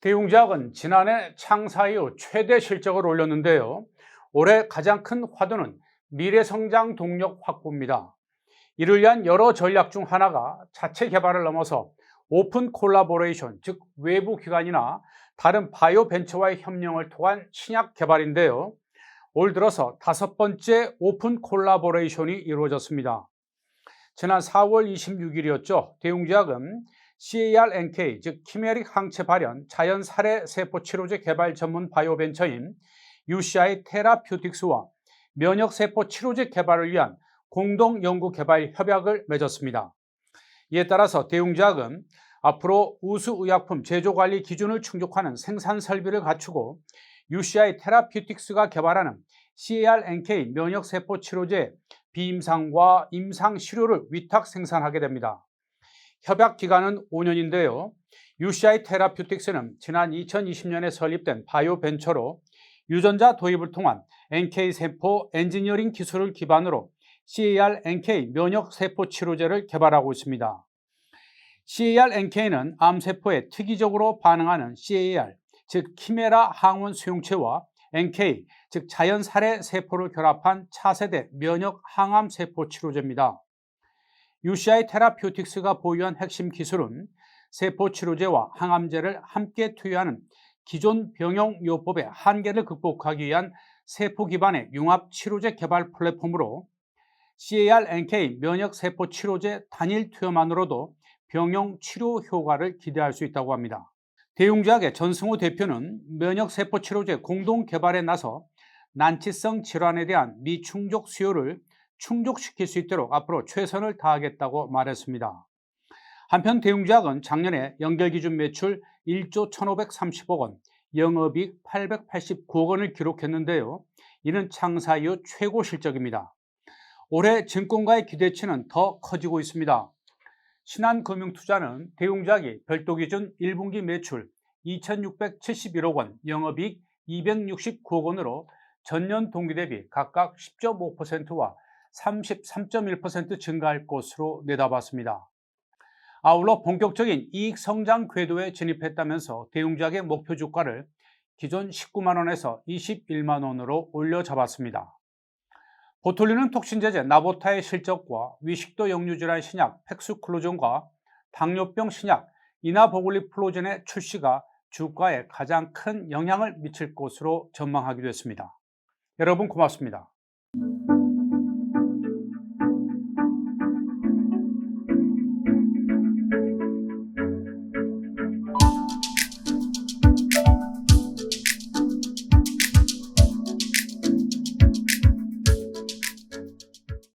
대웅제약은 지난해 창사 이후 최대 실적을 올렸는데요. 올해 가장 큰 화두는 미래성장 동력 확보입니다. 이를 위한 여러 전략 중 하나가 자체 개발을 넘어서 오픈 콜라보레이션, 즉 외부 기관이나 다른 바이오 벤처와의 협력을 통한 신약 개발인데요. 올 들어서 다섯 번째 오픈 콜라보레이션이 이루어졌습니다. 지난 4월 26일이었죠. 대웅제약은 CAR-NK, 즉 키메릭 항체 발현 자연 살해 세포 치료제 개발 전문 바이오 벤처인 UCI 테라퓨틱스와 면역 세포 치료제 개발을 위한 공동 연구 개발 협약을 맺었습니다. 이에 따라서 대웅제약은 앞으로 우수 의약품 제조 관리 기준을 충족하는 생산 설비를 갖추고 UCI 테라퓨틱스가 개발하는 CAR-NK 면역 세포 치료제 비임상과 임상 시료를 위탁 생산하게 됩니다. 협약 기간은 5년인데요. UCI 테라퓨틱스는 지난 2020년에 설립된 바이오 벤처로 유전자 도입을 통한 NK 세포 엔지니어링 기술을 기반으로 CAR-NK 면역 세포 치료제를 개발하고 있습니다. CAR-NK는 암세포에 특이적으로 반응하는 CAR, 즉 키메라 항원 수용체와 NK, 즉 자연 살해 세포를 결합한 차세대 면역 항암 세포 치료제입니다. UCI 테라퓨틱스가 보유한 핵심 기술은 세포 치료제와 항암제를 함께 투여하는 기존 병용 요법의 한계를 극복하기 위한 세포 기반의 융합 치료제 개발 플랫폼으로 CAR-NK 면역 세포 치료제 단일 투여만으로도 병용 치료 효과를 기대할 수 있다고 합니다. 대웅제약의 전승호 대표는 면역 세포 치료제 공동 개발에 나서 난치성 질환에 대한 미충족 수요를 충족시킬 수 있도록 앞으로 최선을 다하겠다고 말했습니다. 한편 대웅제약은 작년에 연결기준 매출 1조 1,530억 원, 영업이익 889억 원을 기록했는데요. 이는 창사 이후 최고 실적입니다. 올해 증권가의 기대치는 더 커지고 있습니다. 신한금융투자는 대웅작이 별도 기준 1분기 매출 2,671억 원, 영업이익 269억 원으로 전년 동기 대비 각각 10.5%와 33.1% 증가할 것으로 내다봤습니다. 아울러 본격적인 이익 성장 궤도에 진입했다면서 대웅작의 목표 주가를 기존 19만 원에서 21만 원으로 올려 잡았습니다. 보톨리는 톡신제제 나보타의 실적과 위식도 역류질환 신약 팩스클로존과 당뇨병 신약 이나보글리 플로젠의 출시가 주가에 가장 큰 영향을 미칠 것으로 전망하기도 했습니다. 여러분 고맙습니다.